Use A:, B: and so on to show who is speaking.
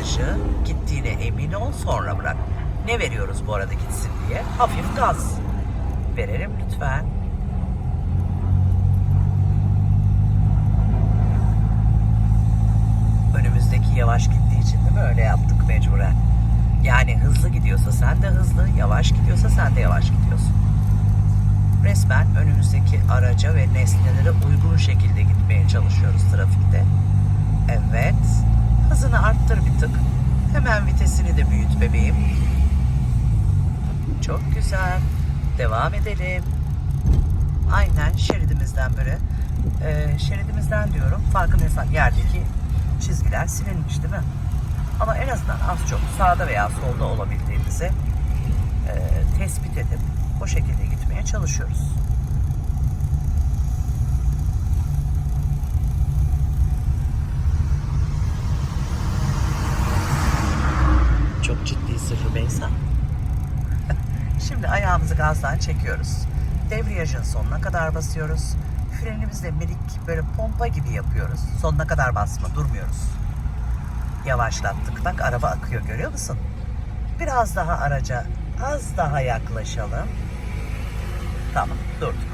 A: debriyajı. Gittiğine emin ol sonra bırak. Ne veriyoruz bu arada gitsin diye? Hafif gaz. Verelim lütfen. Önümüzdeki yavaş gittiği için değil mi? Öyle yaptık mecburen. Yani hızlı gidiyorsa sen de hızlı, yavaş gidiyorsa sen de yavaş gidiyorsun. Resmen önümüzdeki araca ve nesnelere uygun şekilde gitmeye Hızını arttır bir tık. Hemen vitesini de büyüt bebeğim. Çok güzel. Devam edelim. Aynen şeridimizden böyle. Ee, şeridimizden diyorum. Farkındaysan yerdeki çizgiler silinmiş değil mi? Ama en azından az çok sağda veya solda olabildiğimizi e, tespit edip o şekilde gitmeye çalışıyoruz. Sırrı Beyza. Şimdi ayağımızı gazdan çekiyoruz. Debriyajın sonuna kadar basıyoruz. Frenimizle minik böyle pompa gibi yapıyoruz. Sonuna kadar basma, durmuyoruz. Yavaşlattık. Bak araba akıyor görüyor musun? Biraz daha araca az daha yaklaşalım. Tamam durduk.